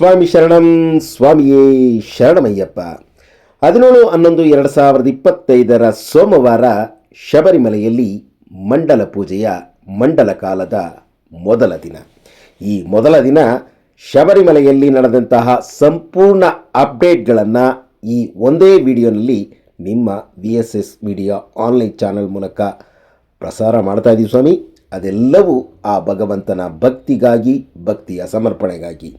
ಸ್ವಾಮಿ ಶರಣಂ, ಸ್ವಾಮಿಯೇ ಶರಣಮಯ್ಯಪ್ಪ. ಹದಿನೇಳು ಹನ್ನೊಂದು ಎರಡು ಸಾವಿರದ ಇಪ್ಪತ್ತೈದರ ಸೋಮವಾರ ಶಬರಿಮಲೆಯಲ್ಲಿ ಮಂಡಲ ಪೂಜೆಯ ಮಂಡಲ ಕಾಲದ ಮೊದಲ ದಿನ. ಈ ಮೊದಲ ದಿನ ಶಬರಿಮಲೆಯಲ್ಲಿ ನಡೆದಂತಹ ಸಂಪೂರ್ಣ ಅಪ್ಡೇಟ್ಗಳನ್ನು ಈ ಒಂದೇ ವಿಡಿಯೋನಲ್ಲಿ ನಿಮ್ಮ V S S media online channel ಮೂಲಕ ಪ್ರಸಾರ ಮಾಡ್ತಾ ಇದ್ದೀವಿ ಸ್ವಾಮಿ. ಅದೆಲ್ಲವೂ ಆ ಭಗವಂತನ ಭಕ್ತಿಗಾಗಿ ಭಕ್ತಿಯ ಸಮರ್ಪಣೆಗಾಗಿ.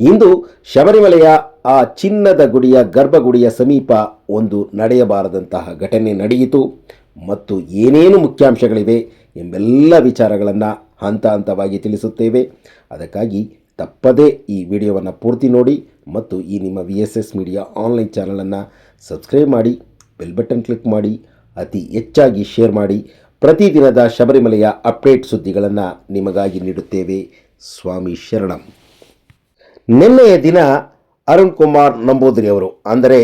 ಇಂದು ಶಬರಿಮಲೆಯ ಆ ಚಿನ್ನದ ಗುಡಿಯ ಗರ್ಭಗುಡಿಯ ಸಮೀಪ ಒಂದು ನಡೆಯಬಾರದಂತಹ ಘಟನೆ ನಡೆಯಿತು. ಮತ್ತು ಏನೇನು ಮುಖ್ಯಾಂಶಗಳಿವೆ ಎಂಬೆಲ್ಲ ವಿಚಾರಗಳನ್ನು ಹಂತ ಹಂತವಾಗಿ ತಿಳಿಸುತ್ತೇವೆ. ಅದಕ್ಕಾಗಿ ತಪ್ಪದೇ ಈ ವಿಡಿಯೋವನ್ನು ಪೂರ್ತಿ ನೋಡಿ ಮತ್ತು ಈ ನಿಮ್ಮ V S S media online ಚಾನಲನ್ನು ಸಬ್ಸ್ಕ್ರೈಬ್ ಮಾಡಿ ಬೆಲ್ ಬಟನ್ ಕ್ಲಿಕ್ ಮಾಡಿ, ಅತಿ ಹೆಚ್ಚಾಗಿ ಶೇರ್ ಮಾಡಿ. ಪ್ರತಿದಿನದ ಶಬರಿಮಲೆಯ ಅಪ್ಡೇಟ್ ಸುದ್ದಿಗಳನ್ನು ನಿಮಗಾಗಿ ನೀಡುತ್ತೇವೆ. ಸ್ವಾಮಿ ಶರಣಂ. ನಿನ್ನೆಯ ದಿನ ಅರುಣ್ ಕುಮಾರ್ ನಂಬೂದಿರಿ ಅವರು, ಅಂದರೆ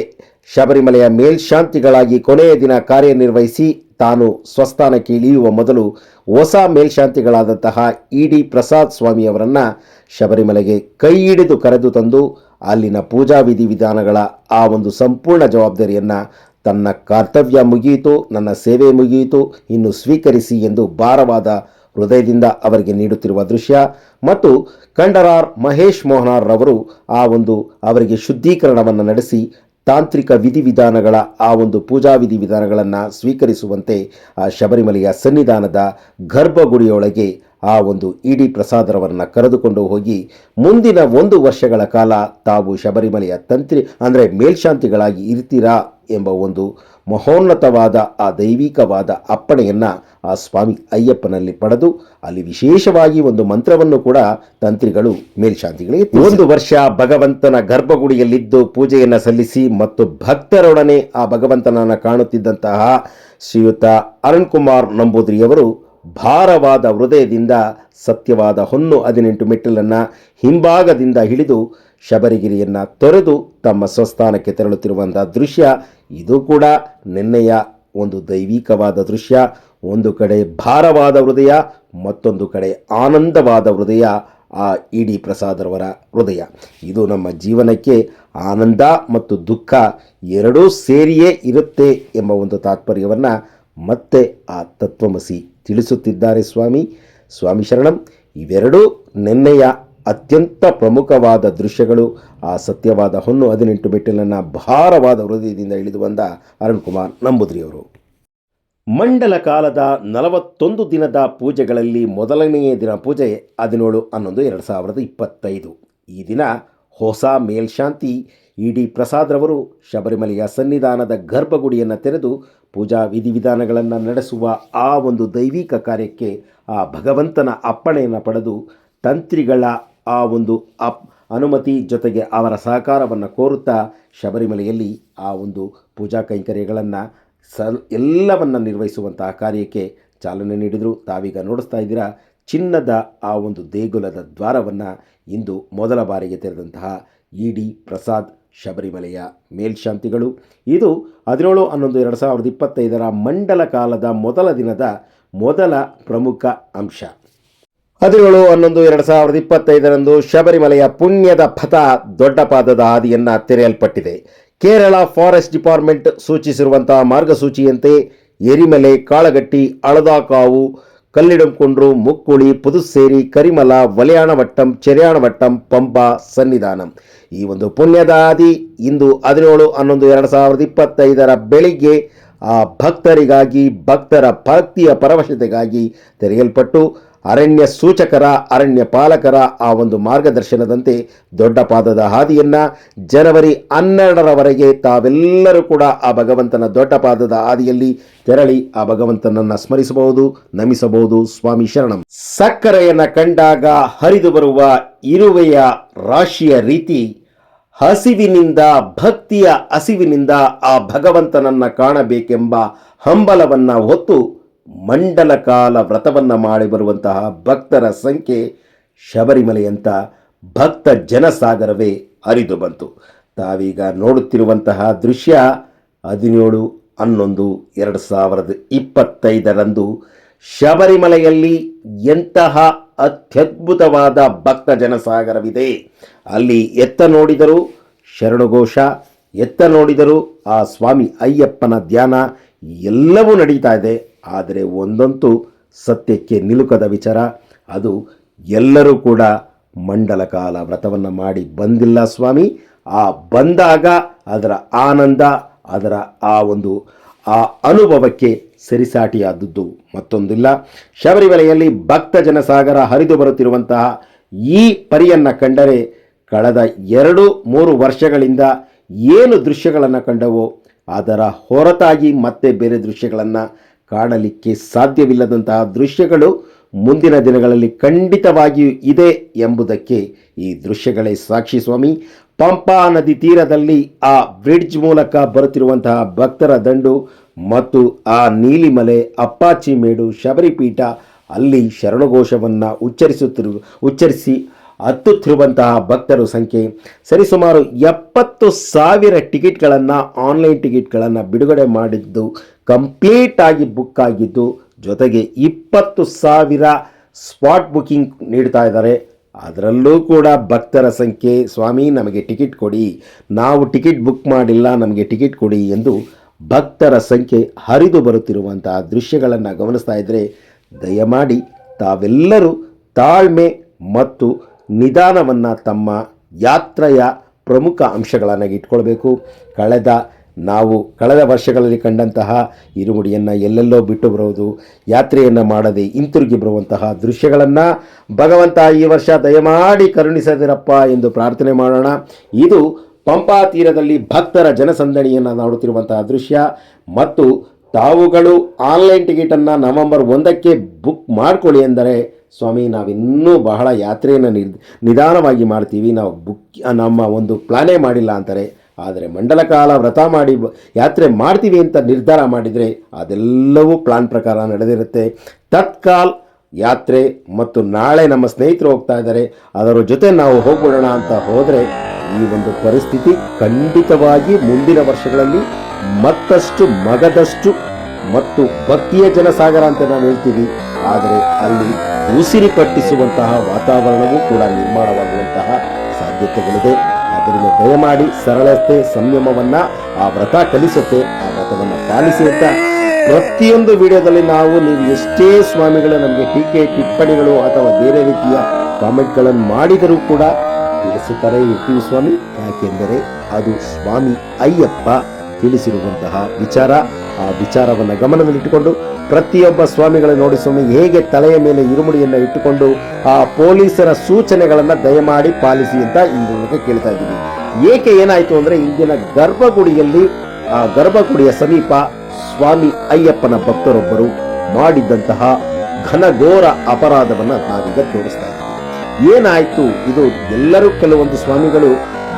ಶಬರಿಮಲೆಯ ಮೇಲ್ಶಾಂತಿಗಳಾಗಿ ಕೊನೆಯ ದಿನ ಕಾರ್ಯನಿರ್ವಹಿಸಿ ತಾನು ಸ್ವಸ್ಥಾನಕ್ಕೆ ಇಳಿಯುವ ಮೊದಲು ಹೊಸ ಮೇಲ್ಶಾಂತಿಗಳಾದಂತಹ ಇ ಡಿ ಪ್ರಸಾದ್ ಸ್ವಾಮಿಯವರನ್ನು ಶಬರಿಮಲೆಗೆ ಕೈ ಹಿಡಿದು ಕರೆದು ತಂದು ಅಲ್ಲಿನ ಪೂಜಾ ವಿಧಿವಿಧಾನಗಳ ಆ ಒಂದು ಸಂಪೂರ್ಣ ಜವಾಬ್ದಾರಿಯನ್ನು ತನ್ನ ಕರ್ತವ್ಯ ಮುಗಿಯಿತು, ನನ್ನ ಸೇವೆ ಮುಗಿಯಿತು, ಇನ್ನು ಸ್ವೀಕರಿಸಿ ಎಂದು ಭಾರವಾದ ಹೃದಯದಿಂದ ಅವರಿಗೆ ನೀಡುತ್ತಿರುವ ದೃಶ್ಯ ಮತ್ತು ಕಂಡರಾರ್ ಮಹೇಶ್ ಮೋಹನಾರ್ ರವರು ಆ ಒಂದು ಅವರಿಗೆ ಶುದ್ಧೀಕರಣವನ್ನು ನಡೆಸಿ ತಾಂತ್ರಿಕ ವಿಧಿವಿಧಾನಗಳ ಆ ಒಂದು ಪೂಜಾ ವಿಧಿವಿಧಾನಗಳನ್ನು ಸ್ವೀಕರಿಸುವಂತೆ ಆ ಶಬರಿಮಲೆಯ ಸನ್ನಿಧಾನದ ಗರ್ಭಗುಡಿಯೊಳಗೆ ಆ ಒಂದು ಇಡೀ ಪ್ರಸಾದರವನ್ನು ಕರೆದುಕೊಂಡು ಹೋಗಿ ಮುಂದಿನ ಒಂದು ವರ್ಷಗಳ ಕಾಲ ತಾವು ಶಬರಿಮಲೆಯ ತಂತ್ರಿ ಅಂದರೆ ಮೇಲ್ಶಾಂತಿಗಳಾಗಿ ಇರ್ತೀರಾ ಎಂಬ ಒಂದು ಮಹೋನ್ನತವಾದ, ಆ ದೈವಿಕವಾದ ಅಪ್ಪಣೆಯನ್ನು ಆ ಸ್ವಾಮಿ ಅಯ್ಯಪ್ಪನಲ್ಲಿ ಪಡೆದು ಅಲ್ಲಿ ವಿಶೇಷವಾಗಿ ಒಂದು ಮಂತ್ರವನ್ನು ಕೂಡ ತಂತ್ರಿಗಳು ಮೇಲ್ಶಾಂತಿಗಳಿಗೆ ಒಂದು ವರ್ಷ ಭಗವಂತನ ಗರ್ಭಗುಡಿಯಲ್ಲಿದ್ದು ಪೂಜೆಯನ್ನು ಸಲ್ಲಿಸಿ ಮತ್ತು ಭಕ್ತರೊಡನೆ ಆ ಭಗವಂತನನ್ನು ಕಾಣುತ್ತಿದ್ದಂತಹ ಶ್ರೀಯುತ ಅರುಣ್ ಕುಮಾರ್ ನಂಬೂದ್ರಿಯವರು ಭಾರವಾದ ಹೃದಯದಿಂದ ಸತ್ಯವಾದ ಹೊನ್ನು ಹದಿನೆಂಟು ಮೆಟ್ಟಿಲನ್ನು ಹಿಂಭಾಗದಿಂದ ಹಿಡಿದು ಶಬರಿಗಿರಿಯನ್ನು ತೊರೆದು ತಮ್ಮ ಸ್ವಸ್ಥಾನಕ್ಕೆ ತೆರಳುತ್ತಿರುವಂಥ ದೃಶ್ಯ ಇದು ಕೂಡ ನಿನ್ನೆಯ ಒಂದು ದೈವಿಕವಾದ ದೃಶ್ಯ. ಒಂದು ಕಡೆ ಭಾರವಾದ ಹೃದಯ, ಮತ್ತೊಂದು ಕಡೆ ಆನಂದವಾದ ಹೃದಯ ಆ ಇಡಿ ಪ್ರಸಾದರವರ ಹೃದಯ. ಇದು ನಮ್ಮ ಜೀವನಕ್ಕೆ ಆನಂದ ಮತ್ತು ದುಃಖ ಎರಡೂ ಸೇರಿಯೇ ಇರುತ್ತೆ ಎಂಬ ಒಂದು ತಾತ್ಪರ್ಯವನ್ನು ಮತ್ತೆ ಆ ತತ್ವಮಸಿ ತಿಳಿಸುತ್ತಿದ್ದಾರೆ ಸ್ವಾಮಿ. ಸ್ವಾಮಿ ಶರಣಂ, ಇವೆರಡೂ ನಿನ್ನೆಯ ಅತ್ಯಂತ ಪ್ರಮುಖವಾದ ದೃಶ್ಯಗಳು. ಆ ಸತ್ಯವಾದ ಹೊನ್ನು ಹದಿನೆಂಟು ಮೆಟ್ಟಿಲನ್ನು ಭಾರವಾದ ಹೃದಯದಿಂದ ಇಳಿದು ಬಂದ ಅರುಣ್ ಕುಮಾರ್ ನಂಬುದ್ರಿಯವರು. ಮಂಡಲ ಕಾಲದ ನಲವತ್ತೊಂದು ದಿನದ ಪೂಜೆಗಳಲ್ಲಿ ಮೊದಲನೆಯ ದಿನ ಪೂಜೆ ಹದಿನೇಳು ಹನ್ನೊಂದು ಎರಡು ಸಾವಿರದ ಇಪ್ಪತ್ತೈದು. ಈ ದಿನ ಹೊಸ ಮೇಲ್ಶಾಂತಿ ಇ ಡಿ ಪ್ರಸಾದ್ರವರು ಶಬರಿಮಲೆಯ ಸನ್ನಿಧಾನದ ಗರ್ಭಗುಡಿಯನ್ನು ತೆರೆದು ಪೂಜಾ ವಿಧಿವಿಧಾನಗಳನ್ನು ನಡೆಸುವ ಆ ಒಂದು ದೈವಿಕ ಕಾರ್ಯಕ್ಕೆ ಆ ಭಗವಂತನ ಅಪ್ಪಣೆಯನ್ನು ಪಡೆದು ತಂತ್ರಿಗಳ ಆ ಒಂದು ಅಪ್ ಅನುಮತಿ ಜೊತೆಗೆ ಅವರ ಸಹಕಾರವನ್ನು ಕೋರುತ್ತಾ ಶಬರಿಮಲೆಯಲ್ಲಿ ಆ ಒಂದು ಪೂಜಾ ಕೈಂಕರ್ಯಗಳನ್ನು ಸಲ್ ಎಲ್ಲವನ್ನು ನಿರ್ವಹಿಸುವಂತಹ ಕಾರ್ಯಕ್ಕೆ ಚಾಲನೆ ನೀಡಿದರು. ತಾವೀಗ ನೋಡಿಸ್ತಾ ಇದ್ದೀರಾ, ಚಿನ್ನದ ಆ ಒಂದು ದೇಗುಲದ ದ್ವಾರವನ್ನು ಇಂದು ಮೊದಲ ಬಾರಿಗೆ ತೆರೆದಂತಹ ಇ ಪ್ರಸಾದ್ ಶಬರಿಮಲೆಯ ಮೇಲ್ಶಾಂತಿಗಳು. ಇದು ಹದಿನೇಳು, ಹನ್ನೊಂದು, ಎರಡು ಸಾವಿರದ ಇಪ್ಪತ್ತೈದರ ಮಂಡಲ ಕಾಲದ ಮೊದಲ ದಿನದ ಮೊದಲ ಪ್ರಮುಖ ಅಂಶ. ಹದಿನೇಳು, ಹನ್ನೊಂದು, ಎರಡು ಸಾವಿರದ ಇಪ್ಪತ್ತೈದರಂದು ಶಬರಿಮಲೆಯ ಪುಣ್ಯದ ಪಥ ದೊಡ್ಡ ಪಾದದ ಹಾದಿಯನ್ನು ತೆರೆಯಲ್ಪಟ್ಟಿದೆ. ಕೇರಳ ಫಾರೆಸ್ಟ್ ಡಿಪಾರ್ಟ್ಮೆಂಟ್ ಸೂಚಿಸಿರುವಂತಹ ಮಾರ್ಗಸೂಚಿಯಂತೆ ಎರಿಮಲೆ, ಕಾಳಗಟ್ಟಿ, ಅಳದಾಕಾವು, ಕಲ್ಲಿಡಂಕೊಂಡ್ರು, ಮುಕ್ಕುಳಿ ಪುದುಸೇರಿ ಕರಿಮಲ ವಲಯಾಣವಟ್ಟಂ ಚೆರ್ಯಾಣವಟ್ಟಂ ಪಂಪ ಸನ್ನಿಧಾನಂ. ಈ ಒಂದು ಪುಣ್ಯದ ಹಾದಿ ಇಂದು ಹದಿನೇಳು, ಹನ್ನೊಂದು, ಎರಡು ಸಾವಿರದ ಇಪ್ಪತ್ತೈದರ ಬೆಳಿಗ್ಗೆ ಆ ಭಕ್ತರಿಗಾಗಿ ಭಕ್ತರ ಭಕ್ತಿಯ ಪರವಶತೆಗಾಗಿ ತೆರೆಯಲ್ಪಟ್ಟು ಅರಣ್ಯ ಸೂಚಕರ, ಅರಣ್ಯ ಪಾಲಕರ ಆ ಒಂದು ಮಾರ್ಗದರ್ಶನದಂತೆ ದೊಡ್ಡ ಪಾದದ ಹಾದಿಯನ್ನು ಜನವರಿ ಹನ್ನೆರಡರವರೆಗೆ ತಾವೆಲ್ಲರೂ ಕೂಡ ಆ ಭಗವಂತನ ದೊಡ್ಡ ಪಾದದ ಹಾದಿಯಲ್ಲಿ ತೆರಳಿ ಆ ಭಗವಂತನನ್ನು ಸ್ಮರಿಸಬಹುದು, ನಮಿಸಬಹುದು. ಸ್ವಾಮಿ ಶರಣಂ. ಸಕ್ಕರೆಯನ್ನು ಕಂಡಾಗ ಹರಿದು ಬರುವ ಇರುವೆಯ ರಾಶಿಯ ರೀತಿ ಹಸಿವಿನಿಂದ, ಭಕ್ತಿಯ ಹಸಿವಿನಿಂದ ಆ ಭಗವಂತನನ್ನು ಕಾಣಬೇಕೆಂಬ ಹಂಬಲವನ್ನು ಹೊತ್ತು ಮಂಡಲ ಕಾಲ ವ್ರತವನ್ನು ಮಾಡಿ ಬರುವಂತಹ ಭಕ್ತರ ಸಂಖ್ಯೆ ಶಬರಿಮಲೆಯಂಥ ಭಕ್ತ ಜನಸಾಗರವೇ ಹರಿದು ಬಂತು. ತಾವೀಗ ನೋಡುತ್ತಿರುವಂತಹ ದೃಶ್ಯ ಹದಿನೇಳು, ಹನ್ನೊಂದು, ಎರಡು ಸಾವಿರದ ಇಪ್ಪತ್ತೈದರಂದು ಶಬರಿಮಲೆಯಲ್ಲಿ ಎಂತಹ ಅತ್ಯದ್ಭುತವಾದ ಭಕ್ತ ಜನಸಾಗರವಿದೆ. ಅಲ್ಲಿ ಎತ್ತ ನೋಡಿದರು ಶರಣಘೋಷ, ಎತ್ತ ನೋಡಿದರು ಆ ಸ್ವಾಮಿ ಅಯ್ಯಪ್ಪನ ಧ್ಯಾನ ಎಲ್ಲವೂ ನಡೀತಾ ಇದೆ. ಆದರೆ ಒಂದಂತೂ ಸತ್ಯಕ್ಕೆ ನಿಲುಕದ ವಿಚಾರ. ಅದು ಎಲ್ಲರೂ ಕೂಡ ಮಂಡಲ ಕಾಲ ವ್ರತವನ್ನು ಮಾಡಿ ಬಂದಿಲ್ಲ ಸ್ವಾಮಿ. ಆ ಬಂದಾಗ ಅದರ ಆನಂದ, ಅದರ ಆ ಒಂದು, ಆ ಅನುಭವಕ್ಕೆ ಸರಿಸಾಟಿಯಾದದ್ದು ಮತ್ತೊಂದಿಲ್ಲ. ಶಬರಿಮಲೆಯಲ್ಲಿ ಭಕ್ತ ಜನಸಾಗರ ಹರಿದು ಬರುತ್ತಿರುವಂತಹ ಈ ಪರಿಯನ್ನು ಕಂಡರೆ ಕಳೆದ ಎರಡು, ಮೂರು ವರ್ಷಗಳಿಂದ ಏನು ದೃಶ್ಯಗಳನ್ನು ಕಂಡವೋ ಅದರ ಹೊರತಾಗಿ ಮತ್ತೆ ಬೇರೆ ದೃಶ್ಯಗಳನ್ನು ಕಾಣಲಿಕ್ಕೆ ಸಾಧ್ಯವಿಲ್ಲದಂತಹ ದೃಶ್ಯಗಳು ಮುಂದಿನ ದಿನಗಳಲ್ಲಿ ಖಂಡಿತವಾಗಿಯೂ ಇದೆ ಎಂಬುದಕ್ಕೆ ಈ ದೃಶ್ಯಗಳೇ ಸಾಕ್ಷಿ ಸ್ವಾಮಿ. ಪಂಪಾ ನದಿ ತೀರದಲ್ಲಿ ಆ ಬ್ರಿಡ್ಜ್ ಮೂಲಕ ಬರುತ್ತಿರುವಂತಹ ಭಕ್ತರ ದಂಡು ಮತ್ತು ಆ ನೀಲಿಮಲೆ, ಅಪ್ಪಾಚಿ ಮೇಡು, ಶಬರಿಪೀಠ ಅಲ್ಲಿ ಶರಣಘೋಷವನ್ನು ಉಚ್ಚರಿಸುತ್ತಿರು, ಉಚ್ಚರಿಸಿ ಹತ್ತುತ್ತಿರುವಂತಹ ಭಕ್ತರು ಸಂಖ್ಯೆ ಸರಿಸುಮಾರು ಎಪ್ಪತ್ತು ಸಾವಿರ ಟಿಕೆಟ್ಗಳನ್ನು, ಆನ್ಲೈನ್ ಟಿಕೆಟ್ಗಳನ್ನು ಬಿಡುಗಡೆ ಮಾಡಿದ್ದು ಕಂಪ್ಲೀಟ್ ಆಗಿ ಬುಕ್ ಆಗಿದ್ದು ಜೊತೆಗೆ ಇಪ್ಪತ್ತು ಸಾವಿರ ಸ್ಪಾಟ್ ಬುಕಿಂಗ್ ನೀಡ್ತಾ ಇದ್ದಾರೆ. ಅದರಲ್ಲೂ ಕೂಡ ಭಕ್ತರ ಸಂಖ್ಯೆ. ಸ್ವಾಮಿ, ನಮಗೆ ಟಿಕೆಟ್ ಕೊಡಿ. ನಾವು ಟಿಕೆಟ್ ಬುಕ್ ಮಾಡಿಲ್ಲ, ನಮಗೆ ಟಿಕೆಟ್ ಕೊಡಿ ಎಂದು ಭಕ್ತರ ಸಂಖ್ಯೆ ಹರಿದು ಬರುತ್ತಿರುವಂತಹ ದೃಶ್ಯಗಳನ್ನು ಗಮನಿಸ್ತಾ ಇದ್ದರೆ ದಯಮಾಡಿ ತಾವೆಲ್ಲರೂ ತಾಳ್ಮೆ ಮತ್ತು ನಿಧಾನವನ್ನು ತಮ್ಮ ಯಾತ್ರೆಯ ಪ್ರಮುಖ ಅಂಶಗಳನ್ನಾಗಿ ಇಟ್ಕೊಳ್ಬೇಕು. ಕಳೆದ ನಾವು ಕಳೆದ ವರ್ಷಗಳಲ್ಲಿ ಕಂಡಂತಹ ಇರುಮುಡಿಯನ್ನು ಎಲ್ಲೆಲ್ಲೋ ಬಿಟ್ಟು ಬರುವುದು ಯಾತ್ರೆಯನ್ನು ಮಾಡದೆ ಹಿಂತಿರುಗಿ ಬರುವಂತಹ ದೃಶ್ಯಗಳನ್ನು ಭಗವಂತ ಈ ವರ್ಷ ದಯಮಾಡಿ ಕರುಣಿಸದಿರಪ್ಪ ಎಂದು ಪ್ರಾರ್ಥನೆ ಮಾಡೋಣ. ಇದು ಪಂಪಾ ತೀರದಲ್ಲಿ ಭಕ್ತರ ಜನಸಂದಣಿಯನ್ನು ನೋಡುತ್ತಿರುವಂತಹ ದೃಶ್ಯ. ಮತ್ತು ತಾವುಗಳು ಆನ್ಲೈನ್ ಟಿಕೆಟನ್ನು ನವೆಂಬರ್ ಒಂದಕ್ಕೆ ಬುಕ್ ಮಾಡಿಕೊಳ್ಳಿ ಎಂದರೆ, ಸ್ವಾಮಿ, ನಾವಿನ್ನೂ ಬಹಳ ಯಾತ್ರೆಯನ್ನು ನಿಧಾನವಾಗಿ ಮಾಡ್ತೀವಿ. ನಾವು ಬುಕ್, ನಮ್ಮ ಒಂದು ಪ್ಲಾನೇ ಮಾಡಿಲ್ಲ ಅಂತಾರೆ. ಆದರೆ ಮಂಡಲ ಕಾಲ ವ್ರತ ಮಾಡಿ ಯಾತ್ರೆ ಮಾಡ್ತೀವಿ ಅಂತ ನಿರ್ಧಾರ ಮಾಡಿದರೆ ಅದೆಲ್ಲವೂ ಪ್ಲಾನ್ ಪ್ರಕಾರ ನಡೆದಿರುತ್ತೆ. ತತ್ಕಾಲ್ ಯಾತ್ರೆ ಮತ್ತು ನಾಳೆ ನಮ್ಮ ಸ್ನೇಹಿತರು ಹೋಗ್ತಾ ಇದ್ದಾರೆ. ಅದರ ಜೊತೆ ನಾವು ಹೋಗ್ಬಿಡೋಣ ಅಂತ ಹೋದರೆ ಈ ಒಂದು ಪರಿಸ್ಥಿತಿ ಖಂಡಿತವಾಗಿ ಮುಂದಿನ ವರ್ಷಗಳಲ್ಲಿ ಮತ್ತಷ್ಟು ಮಗದಷ್ಟು ಮತ್ತು ಭಕ್ತಿಯ ಜನಸಾಗರ ಅಂತ ನಾವು ಹೇಳ್ತೀವಿ ಆದರೆ ಅಲ್ಲಿ ಉಸಿರಿ ಕಟ್ಟಿಸುವಂತಹ ವಾತಾವರಣವೂ ಕೂಡ ನಿರ್ಮಾಣವಾಗುವಂತಹ ಸಾಧ್ಯತೆಗಳಿದೆ. ಆದ್ದರಿಂದ ದಯಮಾಡಿ ಸರಳತೆ, ಸಂಯಮವನ್ನು ಆ ವ್ರತ ಕಲಿಸುತ್ತೆ, ಆ ವ್ರತವನ್ನು ಪಾಲಿಸಿ ಅಂತ ಪ್ರತಿಯೊಂದು ವಿಡಿಯೋದಲ್ಲಿ ನಾವು, ನೀವು ಎಷ್ಟೇ ಸ್ವಾಮಿಗಳು ನಮಗೆ ಟೀಕೆ, ಟಿಪ್ಪಣಿಗಳು ಅಥವಾ ಬೇರೆ ರೀತಿಯ ಕಾಮೆಂಟ್ಗಳನ್ನು ಮಾಡಿದರೂ ಕೂಡ ತಿಳಿಸುತ್ತಾರೆ ಇರ್ತೀವಿ ಸ್ವಾಮಿ. ಯಾಕೆಂದರೆ ಅದು ಸ್ವಾಮಿ ಅಯ್ಯಪ್ಪ ತಿಳಿಸಿರುವಂತಹ ವಿಚಾರ. ಆ ವಿಚಾರವನ್ನು ಗಮನದಲ್ಲಿಟ್ಟುಕೊಂಡು ಪ್ರತಿಯೊಬ್ಬ ಸ್ವಾಮಿಗಳು ನೋಡಿ ಸ್ವಾಮಿ, ಹೇಗೆ ತಲೆಯ ಮೇಲೆ ಇರುಮುಡಿಯನ್ನು ಇಟ್ಟುಕೊಂಡು ಆ ಪೊಲೀಸರ ಸೂಚನೆಗಳನ್ನು ದಯಮಾಡಿ ಪಾಲಿಸಿ ಅಂತ ಇಂದು ಕೇಳ್ತಾ ಇದ್ದೀವಿ. ಏಕೆ ಏನಾಯಿತು ಅಂದರೆ ಇಂದಿನ ಗರ್ಭಗುಡಿಯಲ್ಲಿ, ಆ ಗರ್ಭಗುಡಿಯ ಸಮೀಪ ಸ್ವಾಮಿ ಅಯ್ಯಪ್ಪನ ಭಕ್ತರೊಬ್ಬರು ಮಾಡಿದ್ದಂತಹ ಘನಘೋರ ಅಪರಾಧವನ್ನು ನಾವೀಗ ತೋರಿಸ್ತಾ ಇದ್ದೀವಿ. ಏನಾಯ್ತು? ಇದು ಎಲ್ಲರೂ ಕೆಲವೊಂದು ಸ್ವಾಮಿಗಳು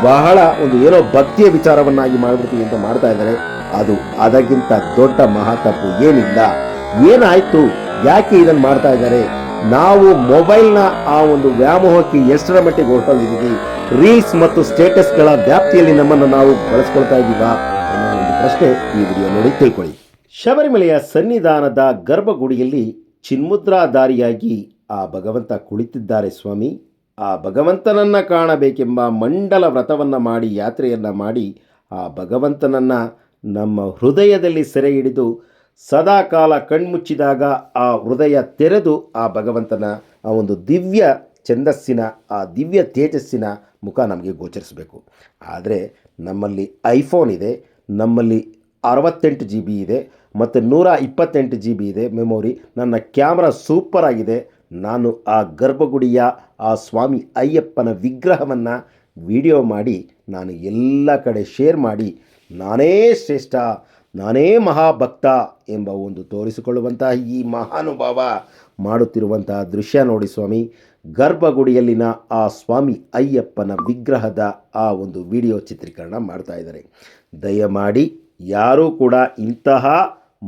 ಬಹಳ ಒಂದು ಏನೋ ಭಕ್ತಿಯ ವಿಚಾರವನ್ನಾಗಿ ಮಾಡ್ಬಿಡ್ತೀವಿ ಅಂತ ಮಾಡ್ತಾ ಇದ್ದಾರೆ. ಅದು ಅದಕ್ಕಿಂತ ದೊಡ್ಡ ಮಹಾತಪ್ಪು ಏನಿಲ್ಲ. ಏನಾಯ್ತು? ಯಾಕೆ ಇದನ್ನು ಮಾಡ್ತಾ ಇದ್ದಾರೆ? ನಾವು ಮೊಬೈಲ್ನ ಆ ಒಂದು ವ್ಯಾಮೋಹಕ್ಕೆ ಎಷ್ಟರ ಮಟ್ಟಿಗೆ ಹೊರಟಿದ್ದೀವಿ ರೀಲ್ಸ್ ಮತ್ತು ಸ್ಟೇಟಸ್ಗಳ ವ್ಯಾಪ್ತಿಯಲ್ಲಿ ನಮ್ಮನ್ನು ನಾವು ಬಳಸ್ಕೊಳ್ತಾ ಇದ್ದೀವಾ? ಅನ್ನೋ ಒಂದು ಪ್ರಶ್ನೆ ಈ ವಿಡಿಯೋ ನೋಡಿ ತಿಳ್ಕೊಳ್ಳಿ. ಶಬರಿಮಲೆಯ ಸನ್ನಿಧಾನದ ಗರ್ಭಗುಡಿಯಲ್ಲಿ ಚಿನ್ಮುದ್ರಾಧಾರಿಯಾಗಿ ಆ ಭಗವಂತ ಕುಳಿತಿದ್ದಾರೆ ಸ್ವಾಮಿ. ಆ ಭಗವಂತನನ್ನು ಕಾಣಬೇಕೆಂಬ ಮಂಡಲ ವ್ರತವನ್ನು ಮಾಡಿ, ಯಾತ್ರೆಯನ್ನು ಮಾಡಿ ಆ ಭಗವಂತನನ್ನು ನಮ್ಮ ಹೃದಯದಲ್ಲಿ ಸೆರೆ ಹಿಡಿದು ಸದಾಕಾಲ ಕಣ್ಮುಚ್ಚಿದಾಗ ಆ ಹೃದಯ ತೆರೆದು ಆ ಭಗವಂತನ ಆ ಒಂದು ದಿವ್ಯ ಛಂದಸ್ಸಿನ, ಆ ದಿವ್ಯ ತೇಜಸ್ಸಿನ ಮುಖ ನಮಗೆ ಗೋಚರಿಸಬೇಕು. ಆದರೆ ನಮ್ಮಲ್ಲಿ ಐಫೋನ್ ಇದೆ, ನಮ್ಮಲ್ಲಿ ಅರವತ್ತೆಂಟು ಜಿ ಬಿ ಇದೆ, ಮತ್ತು ನೂರ ಇಪ್ಪತ್ತೆಂಟು ಜಿ ಬಿ ಇದೆ. ಮೆಮೊರಿ ನನ್ನ ಕ್ಯಾಮ್ರಾ ಸೂಪರ್ ಆಗಿದೆ. ನಾನು ಆ ಗರ್ಭಗುಡಿಯ ಆ ಸ್ವಾಮಿ ಅಯ್ಯಪ್ಪನ ವಿಗ್ರಹವನ್ನು ವಿಡಿಯೋ ಮಾಡಿ ನಾನು ಎಲ್ಲ ಕಡೆ ಶೇರ್ ಮಾಡಿ, ನಾನೇ ಶ್ರೇಷ್ಠ, ನಾನೇ ಮಹಾಭಕ್ತ ಎಂಬ ಒಂದು ತೋರಿಸಿಕೊಳ್ಳುವಂತಹ ಈ ಮಹಾನುಭಾವ ಮಾಡುತ್ತಿರುವಂತಹ ದೃಶ್ಯ ನೋಡಿ ಸ್ವಾಮಿ. ಗರ್ಭಗುಡಿಯಲ್ಲಿನ ಆ ಸ್ವಾಮಿ ಅಯ್ಯಪ್ಪನ ವಿಗ್ರಹದ ಆ ಒಂದು ವಿಡಿಯೋ ಚಿತ್ರೀಕರಣ ಮಾಡ್ತಾ ಇದ್ದಾರೆ. ದಯಮಾಡಿ ಯಾರೂ ಕೂಡ ಇಂತಹ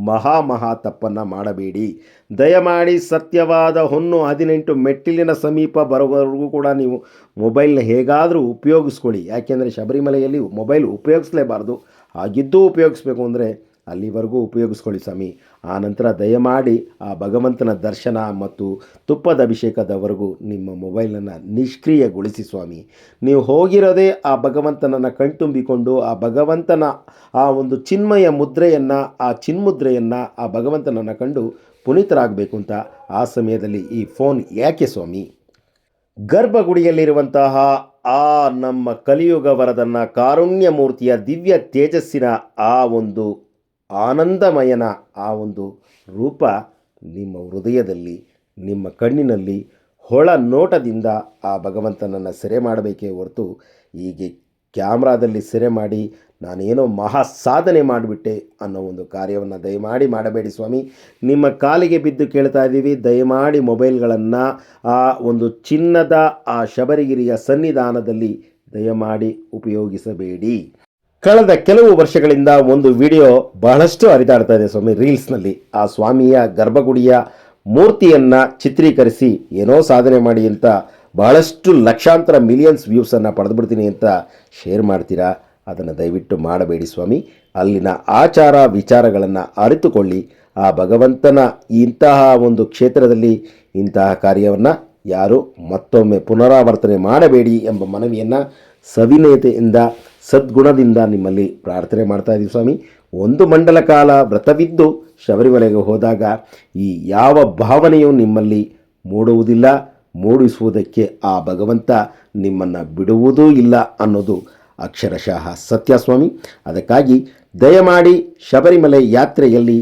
ಮಹಾ ಮಹಾ ತಪ್ಪನ್ನು ಮಾಡಬೇಡಿ. ದಯಮಾಡಿ ಸತ್ಯವಾದ ಹೊನ್ನು ಹದಿನೆಂಟು ಮೆಟ್ಟಿಲಿನ ಸಮೀಪ ಬರುವವರೆಗೂ ಕೂಡ ನೀವು ಮೊಬೈಲ್ನ ಹೇಗಾದರೂ ಉಪಯೋಗಿಸ್ಕೊಳ್ಳಿ. ಯಾಕೆಂದರೆ ಶಬರಿಮಲೆಯಲ್ಲಿ ಮೊಬೈಲ್ ಉಪಯೋಗಿಸಲೇಬಾರ್ದು. ಆಗಿದ್ದು ಉಪಯೋಗಿಸ್ಬೇಕು ಅಂದರೆ ಅಲ್ಲಿವರೆಗೂ ಉಪಯೋಗಿಸ್ಕೊಳ್ಳಿ ಸ್ವಾಮಿ. ಆ ನಂತರ ದಯಮಾಡಿ ಆ ಭಗವಂತನ ದರ್ಶನ ಮತ್ತು ತುಪ್ಪದ ಅಭಿಷೇಕದವರೆಗೂ ನಿಮ್ಮ ಮೊಬೈಲನ್ನು ನಿಷ್ಕ್ರಿಯಗೊಳಿಸಿ ಸ್ವಾಮಿ. ನೀವು ಹೋಗಿರೋದೇ ಆ ಭಗವಂತನನ್ನು ಕಣ್ತುಂಬಿಕೊಂಡು, ಆ ಭಗವಂತನ ಆ ಒಂದು ಚಿನ್ಮಯ ಮುದ್ರೆಯನ್ನು, ಆ ಚಿನ್ಮುದ್ರೆಯನ್ನು ಆ ಭಗವಂತನನ್ನು ಕಂಡು ಪುನೀತರಾಗಬೇಕು ಅಂತ ಆ ಸಮಯದಲ್ಲಿ ಈ ಫೋನ್ ಯಾಕೆ ಸ್ವಾಮಿ? ಗರ್ಭಗುಡಿಯಲ್ಲಿರುವಂತಹ ಆ ನಮ್ಮ ಕಲಿಯುಗ ವರದನ್ನು ಕಾರುಣ್ಯ ಮೂರ್ತಿಯ ದಿವ್ಯ ತೇಜಸ್ಸಿನ ಆ ಒಂದು ಆನಂದಮಯನ ಆ ಒಂದು ರೂಪ ನಿಮ್ಮ ಹೃದಯದಲ್ಲಿ, ನಿಮ್ಮ ಕಣ್ಣಿನಲ್ಲಿ, ಹೊಳ ನೋಟದಿಂದ ಆ ಭಗವಂತನನ್ನು ಸೆರೆ ಮಾಡಬೇಕೇ ಹೊರತು ಹೀಗೆ ಕ್ಯಾಮ್ರಾದಲ್ಲಿ ಸೆರೆ ಮಾಡಿ ನಾನೇನೋ ಮಹಾ ಸಾಧನೆ ಮಾಡಿಬಿಟ್ಟೆ ಅನ್ನೋ ಒಂದು ಕಾರ್ಯವನ್ನು ದಯಮಾಡಿ ಮಾಡಬೇಡಿ ಸ್ವಾಮಿ. ನಿಮ್ಮ ಕಾಲಿಗೆ ಬಿದ್ದು ಕೇಳ್ತಾ ಇದ್ದೀವಿ. ದಯಮಾಡಿ ಮೊಬೈಲ್ಗಳನ್ನು ಆ ಒಂದು ಚಿನ್ನದ ಆ ಶಬರಿಗಿರಿಯ ಸನ್ನಿಧಾನದಲ್ಲಿ ದಯಮಾಡಿ ಉಪಯೋಗಿಸಬೇಡಿ. ಕಳೆದ ಕೆಲವು ವರ್ಷಗಳಿಂದ ಒಂದು ವಿಡಿಯೋ ಬಹಳಷ್ಟು ಹರಿದಾಡ್ತಾ ಇದೆ ಸ್ವಾಮಿ. ರೀಲ್ಸ್ನಲ್ಲಿ ಆ ಸ್ವಾಮಿಯ ಗರ್ಭಗುಡಿಯ ಮೂರ್ತಿಯನ್ನು ಚಿತ್ರೀಕರಿಸಿ ಏನೋ ಸಾಧನೆ ಮಾಡಿ ಅಂತ ಬಹಳಷ್ಟು ಲಕ್ಷಾಂತರ ಮಿಲಿಯನ್ಸ್ ವ್ಯೂಸನ್ನು ಪಡೆದುಬಿಡ್ತೀನಿ ಅಂತ ಶೇರ್ ಮಾಡ್ತೀರಾ? ಅದನ್ನು ದಯವಿಟ್ಟು ಮಾಡಬೇಡಿ ಸ್ವಾಮಿ. ಅಲ್ಲಿನ ಆಚಾರ ವಿಚಾರಗಳನ್ನು ಅರಿತುಕೊಳ್ಳಿ. ಆ ಭಗವಂತನ ಇಂತಹ ಒಂದು ಕ್ಷೇತ್ರದಲ್ಲಿ ಇಂತಹ ಕಾರ್ಯವನ್ನು ಯಾರು ಮತ್ತೊಮ್ಮೆ ಪುನರಾವರ್ತನೆ ಮಾಡಬೇಡಿ ಎಂಬ ಮನವಿಯನ್ನು ಸವಿನಯತೆಯಿಂದ ಸದ್ಗುಣದಿಂದ ನಿಮ್ಮಲ್ಲಿ ಪ್ರಾರ್ಥನೆ ಮಾಡ್ತಾ ಇದ್ದೀವಿ ಸ್ವಾಮಿ. ಒಂದು ಮಂಡಲ ಕಾಲ ವ್ರತವಿದ್ದು ಶಬರಿಮಲೆಗೆ ಹೋದಾಗ ಈ ಯಾವ ಭಾವನೆಯೂ ನಿಮ್ಮಲ್ಲಿ ಮೂಡುವುದಿಲ್ಲ, ಮೂಡಿಸುವುದಕ್ಕೆ ಆ ಭಗವಂತ ನಿಮ್ಮನ್ನು ಬಿಡುವುದೂ ಇಲ್ಲ ಅನ್ನೋದು ಅಕ್ಷರಶಃ ಸತ್ಯ ಸ್ವಾಮಿ. ಅದಕ್ಕಾಗಿ ದಯಮಾಡಿ ಶಬರಿಮಲೆ ಯಾತ್ರೆಯಲ್ಲಿ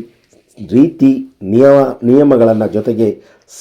ರೀತಿ ನಿಯಮ, ನಿಯಮಗಳನ್ನು ಜೊತೆಗೆ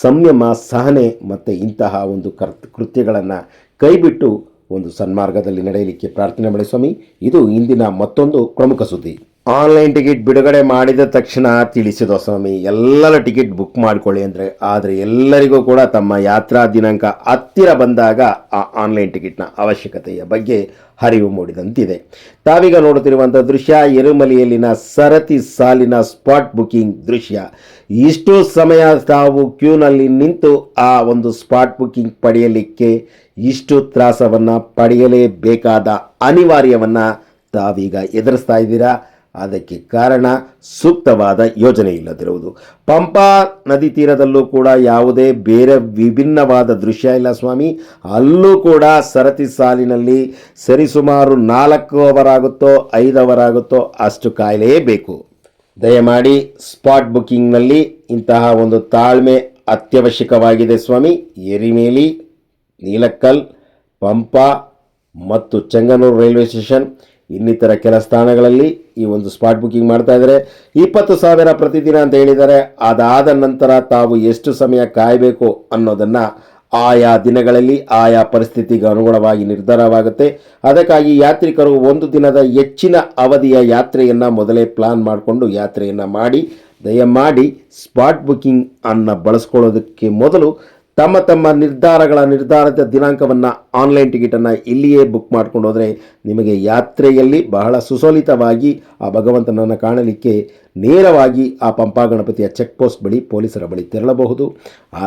ಸಂಯಮ, ಸಹನೆ ಮತ್ತು ಇಂತಹ ಒಂದು ಕರ್, ಕೃತ್ಯಗಳನ್ನು ಕೈಬಿಟ್ಟು ಒಂದು ಸನ್ಮಾರ್ಗದಲ್ಲಿ ನಡೆಯಲಿಕ್ಕೆ ಪ್ರಾರ್ಥನೆ ಮಾಡಿ ಸ್ವಾಮಿ. ಇದು ಇಂದಿನ ಮತ್ತೊಂದು ಪ್ರಮುಖ ಸುದ್ದಿ. ಆನ್ಲೈನ್ ಟಿಕೆಟ್ ಬಿಡುಗಡೆ ಮಾಡಿದ ತಕ್ಷಣ ತಿಳಿಸಿದ ಸ್ವಾಮಿ, ಎಲ್ಲರ ಟಿಕೆಟ್ ಬುಕ್ ಮಾಡಿಕೊಳ್ಳಿ ಅಂದರೆ, ಆದರೆ ಎಲ್ಲರಿಗೂ ಕೂಡ ತಮ್ಮ ಯಾತ್ರಾ ದಿನಾಂಕ ಹತ್ತಿರ ಬಂದಾಗ ಆ ಆನ್ಲೈನ್ ಟಿಕೆಟ್ನ ಅವಶ್ಯಕತೆಯ ಬಗ್ಗೆ ಹರಿವು ಮೂಡಿದಂತಿದೆ. ತಾವೀಗ ನೋಡುತ್ತಿರುವಂಥ ದೃಶ್ಯ, ಎರುಮಲಿಯಲ್ಲಿನ ಸರತಿ ಸಾಲಿನ ಸ್ಪಾಟ್ ಬುಕ್ಕಿಂಗ್ ದೃಶ್ಯ. ಇಷ್ಟು ಸಮಯ ತಾವು ಕ್ಯೂನಲ್ಲಿ ನಿಂತು ಆ ಒಂದು ಸ್ಪಾಟ್ ಬುಕ್ಕಿಂಗ್ ಪಡೆಯಲಿಕ್ಕೆ ಇಷ್ಟು ತ್ರಾಸವನ್ನು ಪಡೆಯಲೇಬೇಕಾದ ಅನಿವಾರ್ಯವನ್ನು ತಾವೀಗ ಎದುರಿಸ್ತಾ ಇದ್ದೀರಾ? ಅದಕ್ಕೆ ಕಾರಣ ಸೂಕ್ತವಾದ ಯೋಜನೆ ಇಲ್ಲದಿರುವುದು. ಪಂಪಾ ನದಿ ತೀರದಲ್ಲೂ ಕೂಡ ಯಾವುದೇ ಬೇರೆ ವಿಭಿನ್ನವಾದ ದೃಶ್ಯ ಇಲ್ಲ ಸ್ವಾಮಿ. ಅಲ್ಲೂ ಕೂಡ ಸರತಿ ಸಾಲಿನಲ್ಲಿ ಸರಿಸುಮಾರು ನಾಲ್ಕು ಅವರ್ ಆಗುತ್ತೋ ಐದು ಅವರ್ ಆಗುತ್ತೋ ಅಷ್ಟು ಬೇಕು ದಯಮಾಡಿ ಸ್ಪಾಟ್ ಬುಕ್ಕಿಂಗ್ನಲ್ಲಿ ಇಂತಹ ಒಂದು ತಾಳ್ಮೆ ಅತ್ಯವಶ್ಯಕವಾಗಿದೆ ಸ್ವಾಮಿ. ಎರಿಮೇಲಿ ನೀಲಕ್ಕಲ್ ಪಂಪ ಮತ್ತು ಚೆಂಗನೂರು ರೈಲ್ವೆ ಸ್ಟೇಷನ್ ಇನ್ನಿತರ ಕೆಲ ಸ್ಥಾನಗಳಲ್ಲಿ ಈ ಒಂದು ಸ್ಪಾಟ್ ಬುಕ್ಕಿಂಗ್ ಮಾಡ್ತಾ ಇದ್ದಾರೆ. ಇಪ್ಪತ್ತು ಸಾವಿರ ಪ್ರತಿದಿನ ಅಂತ ಹೇಳಿದ್ದಾರೆ. ಅದಾದ ನಂತರ ತಾವು ಎಷ್ಟು ಸಮಯ ಕಾಯಬೇಕು ಅನ್ನೋದನ್ನು ಆಯಾ ದಿನಗಳಲ್ಲಿ, ಆಯಾ ಪರಿಸ್ಥಿತಿಗೆ ಅನುಗುಣವಾಗಿ ನಿರ್ಧಾರವಾಗುತ್ತೆ. ಅದಕ್ಕಾಗಿ ಯಾತ್ರಿಕರು ಒಂದು ದಿನದ ಹೆಚ್ಚಿನ ಅವಧಿಯ ಯಾತ್ರೆಯನ್ನು ಮೊದಲೇ ಪ್ಲಾನ್ ಮಾಡಿಕೊಂಡು ಯಾತ್ರೆಯನ್ನು ಮಾಡಿ, ದಯಮಾಡಿ ಸ್ಪಾಟ್ ಬುಕ್ಕಿಂಗ್ ಅನ್ನು ಬಳಸ್ಕೊಳ್ಳೋದಕ್ಕೆ ಮೊದಲು ತಮ್ಮ ತಮ್ಮ ನಿರ್ಧಾರಗಳ ನಿರ್ಧಾರದ ದಿನಾಂಕವನ್ನು ಆನ್ಲೈನ್ ಟಿಕೆಟನ್ನು ಇಲ್ಲಿಯೇ ಬುಕ್ ಮಾಡ್ಕೊಂಡು ಹೋದರೆ ನಿಮಗೆ ಯಾತ್ರೆಯಲ್ಲಿ ಬಹಳ ಸುಸಲಿತವಾಗಿ ಆ ಭಗವಂತನನ್ನು ಕಾಣಲಿಕ್ಕೆ ನೇರವಾಗಿ ಆ ಪಂಪಾ ಗಣಪತಿಯ ಚೆಕ್ ಪೋಸ್ಟ್ ಬಳಿ ಪೊಲೀಸರ ಬಳಿ ತೆರಳಬಹುದು.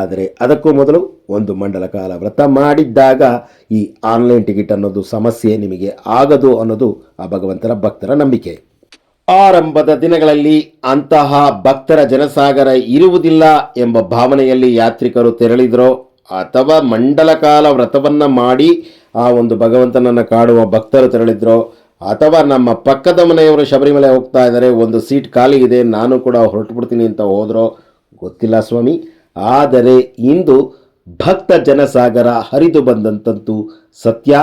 ಆದರೆ ಅದಕ್ಕೂ ಮೊದಲು ಒಂದು ಮಂಡಲ ಕಾಲ ವ್ರತ ಮಾಡಿದ್ದಾಗ ಈ ಆನ್ಲೈನ್ ಟಿಕೆಟ್ ಅನ್ನೋದು ಸಮಸ್ಯೆ ನಿಮಗೆ ಆಗದು ಅನ್ನೋದು ಆ ಭಗವಂತನ ಭಕ್ತರ ನಂಬಿಕೆ. ಆರಂಭದ ದಿನಗಳಲ್ಲಿ ಅಂತಹ ಭಕ್ತರ ಜನಸಾಗರ ಇರುವುದಿಲ್ಲ ಎಂಬ ಭಾವನೆಯಲ್ಲಿ ಯಾತ್ರಿಕರು ತೆರಳಿದರೋ ಅಥವಾ ಮಂಡಲ ಕಾಲ ವ್ರತವನ್ನ ಮಾಡಿ ಆ ಒಂದು ಭಗವಂತನನ್ನು ಕಾಡುವ ಭಕ್ತರು ತೆರಳಿದ್ರೋ ಅಥವಾ ನಮ್ಮ ಪಕ್ಕದ ಮನೆಯವರು ಶಬರಿಮಲೆ ಹೋಗ್ತಾ ಇದ್ದಾರೆ, ಒಂದು ಸೀಟ್ ಖಾಲಿ ಇದೆ, ನಾನು ಕೂಡ ಹೊರಟು ಬಿಡ್ತೀನಿ ಅಂತ ಹೋದ್ರು ಗೊತ್ತಿಲ್ಲ ಸ್ವಾಮಿ. ಆದರೆ ಇಂದು ಭಕ್ತ ಜನಸಾಗರ ಹರಿದು ಬಂದಂತಂತೂ ಸತ್ಯ.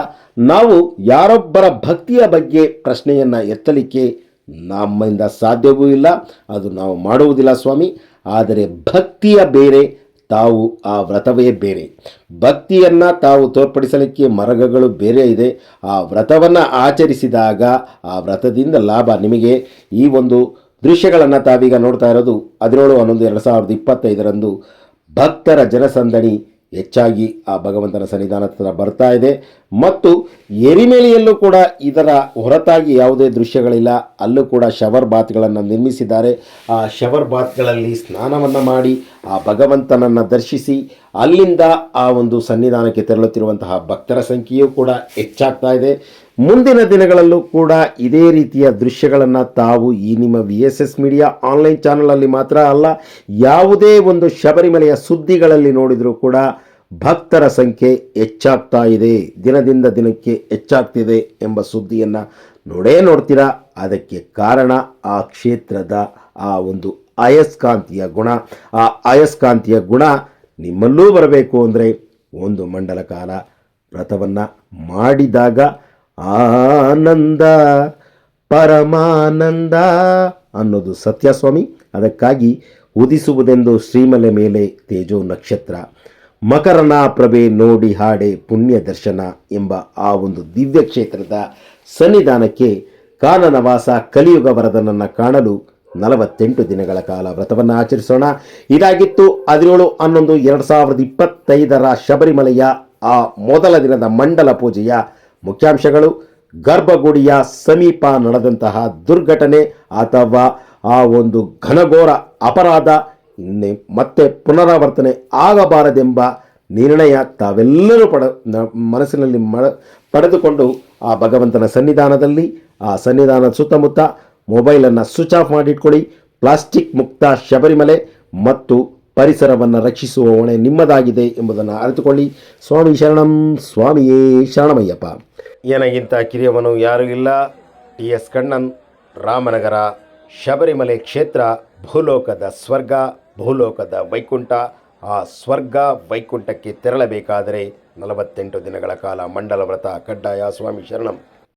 ನಾವು ಯಾರೊಬ್ಬರ ಭಕ್ತಿಯ ಬಗ್ಗೆ ಪ್ರಶ್ನೆಯನ್ನು ಎತ್ತಲಿಕ್ಕೆ ನಮ್ಮಿಂದ ಸಾಧ್ಯವೂ ಇಲ್ಲ. ಅದು ನಾವು ಮಾಡುವುದಿಲ್ಲ ಸ್ವಾಮಿ. ಆದರೆ ಭಕ್ತಿಯ ಬೇರೆ, ತಾವು ಆ ವ್ರತವೇ ಬೇರೆ. ಭಕ್ತಿಯನ್ನು ತಾವು ತೋರ್ಪಡಿಸಲಿಕ್ಕೆ ಮರಗಗಳು ಬೇರೆ ಇದೆ. ಆ ವ್ರತವನ್ನು ಆಚರಿಸಿದಾಗ ಆ ವ್ರತದಿಂದ ಲಾಭ ನಿಮಗೆ. ಈ ಒಂದು ದೃಶ್ಯಗಳನ್ನು ತಾವೀಗ ನೋಡ್ತಾ ಇರೋದು ಹದಿನೇಳು ಹನ್ನೊಂದು ಎರಡು ಸಾವಿರದ ಇಪ್ಪತ್ತೈದರಂದು ಭಕ್ತರ ಜನಸಂದಣಿ ಹೆಚ್ಚಾಗಿ ಆ ಭಗವಂತನ ಸನ್ನಿಧಾನ ಹತ್ರ ಬರ್ತಾ ಇದೆ. ಮತ್ತು ಎರಿಮೇಲಿಯಲ್ಲೂ ಕೂಡ ಇದರ ಹೊರತಾಗಿ ಯಾವುದೇ ದೃಶ್ಯಗಳಿಲ್ಲ. ಅಲ್ಲೂ ಕೂಡ ಶವರ್ ಬಾತ್ಗಳನ್ನು ನಿರ್ಮಿಸಿದ್ದಾರೆ. ಆ ಶವರ್ ಬಾತ್ಗಳಲ್ಲಿ ಸ್ನಾನವನ್ನು ಮಾಡಿ, ಆ ಭಗವಂತನನ್ನು ದರ್ಶಿಸಿ, ಅಲ್ಲಿಂದ ಆ ಒಂದು ಸನ್ನಿಧಾನಕ್ಕೆ ತೆರಳುತ್ತಿರುವಂತಹ ಭಕ್ತರ ಸಂಖ್ಯೆಯೂ ಕೂಡ ಹೆಚ್ಚಾಗ್ತಾ ಇದೆ. ಮುಂದಿನ ದಿನಗಳಲ್ಲೂ ಕೂಡ ಇದೇ ರೀತಿಯ ದೃಶ್ಯಗಳನ್ನು ತಾವು ಈ ನಿಮ್ಮ V S S media online ಚಾನಲಲ್ಲಿ ಮಾತ್ರ ಅಲ್ಲ, ಯಾವುದೇ ಒಂದು ಶಬರಿಮಲೆಯ ಸುದ್ದಿಗಳಲ್ಲಿ ನೋಡಿದರೂ ಕೂಡ ಭಕ್ತರ ಸಂಖ್ಯೆ ಹೆಚ್ಚಾಗ್ತಾ ಇದೆ. ದಿನದಿಂದ ದಿನಕ್ಕೆ ಹೆಚ್ಚಾಗ್ತಿದೆ ಎಂಬ ಸುದ್ದಿಯನ್ನು ನೋಡೇ ನೋಡ್ತೀರಾ. ಅದಕ್ಕೆ ಕಾರಣ ಆ ಕ್ಷೇತ್ರದ ಆ ಒಂದು ಅಯಸ್ಕಾಂತಿಯ ಗುಣ. ಆ ಅಯಸ್ಕಾಂತಿಯ ಗುಣ ನಿಮ್ಮಲ್ಲೂ ಬರಬೇಕು ಅಂದರೆ ಒಂದು ಮಂಡಲ ಕಾಲ ವ್ರತವನ್ನು ಮಾಡಿದಾಗ ಆನಂದ, ಪರಮಾನಂದ ಅನ್ನೋದು ಸತ್ಯ ಸ್ವಾಮಿ ಅದಕ್ಕಾಗಿ ಉದಿಸುವುದೆಂದು ಶ್ರೀಮಲೆ ಮೇಲೆ ತೇಜೋ ನಕ್ಷತ್ರ. ಮಕರನ ಪ್ರಭೆ ನೋಡಿ ಹಾಡೆ ಪುಣ್ಯ ದರ್ಶನ ಎಂಬ ಆ ಒಂದು ದಿವ್ಯ ಕ್ಷೇತ್ರದ ಸನ್ನಿಧಾನಕ್ಕೆ ಕಾನನವಾಸ ಕಲಿಯುಗ ವರದನನ್ನು ಕಾಣಲು ನಲವತ್ತೆಂಟು ದಿನಗಳ ಕಾಲ ವ್ರತವನ್ನು ಆಚರಿಸೋಣ. ಇದಾಗಿತ್ತು ಹದಿನೇಳು ಹನ್ನೊಂದು, ಎರಡು ಸಾವಿರದ ಇಪ್ಪತ್ತೈದರ ಶಬರಿಮಲೆಯ ಆ ಮೊದಲ ದಿನದ ಮಂಡಲ ಪೂಜೆಯ ಮುಖ್ಯಾಂಶಗಳು, ಗರ್ಭಗುಡಿಯ ಸಮೀಪ ನಡೆದಂತಹ ದುರ್ಘಟನೆ ಅಥವಾ ಆ ಒಂದು ಘನಘೋರ ಅಪರಾಧ ಮತ್ತೆ ಪುನರಾವರ್ತನೆ ಆಗಬಾರದೆಂಬ ನಿರ್ಣಯ ತಾವೆಲ್ಲರೂ ಪಡ ಮನಸ್ಸಿನಲ್ಲಿ ಪಡೆದುಕೊಂಡು ಆ ಭಗವಂತನ ಸನ್ನಿಧಾನದಲ್ಲಿ, ಆ ಸನ್ನಿಧಾನದ ಸುತ್ತಮುತ್ತ ಮೊಬೈಲನ್ನು ಸ್ವಿಚ್ ಆಫ್ ಮಾಡಿಟ್ಕೊಳ್ಳಿ. ಪ್ಲಾಸ್ಟಿಕ್ ಮುಕ್ತ ಶಬರಿಮಲೆ ಮತ್ತು ಪರಿಸರವನ್ನು ರಕ್ಷಿಸುವ ಹೊಣೆ ನಿಮ್ಮದಾಗಿದೆ ಎಂಬುದನ್ನು ಅರಿತುಕೊಳ್ಳಿ. ಸ್ವಾಮಿ ಶರಣಂ, ಸ್ವಾಮಿಯೇ ಶರಣಮಯ್ಯಪ್ಪ. ಏನಾಗಿಂತ ಕಿರಿಯವನು ಯಾರೂ ಇಲ್ಲ. ಟಿ ಎಸ್ ಕಣ್ಣನ್, ರಾಮನಗರ, ಶಬರಿಮಲೆ ಕ್ಷೇತ್ರ, ಭೂಲೋಕದ ಸ್ವರ್ಗ, ಭೂಲೋಕದ ವೈಕುಂಠ. ಆ ಸ್ವರ್ಗ ವೈಕುಂಠಕ್ಕೆ ತೆರಳಬೇಕಾದರೆ ನಲವತ್ತೆಂಟು ದಿನಗಳ ಕಾಲ ಮಂಡಲ ವ್ರತ ಕಡ್ಡಾಯ ಸ್ವಾಮಿ ಶರಣಂ.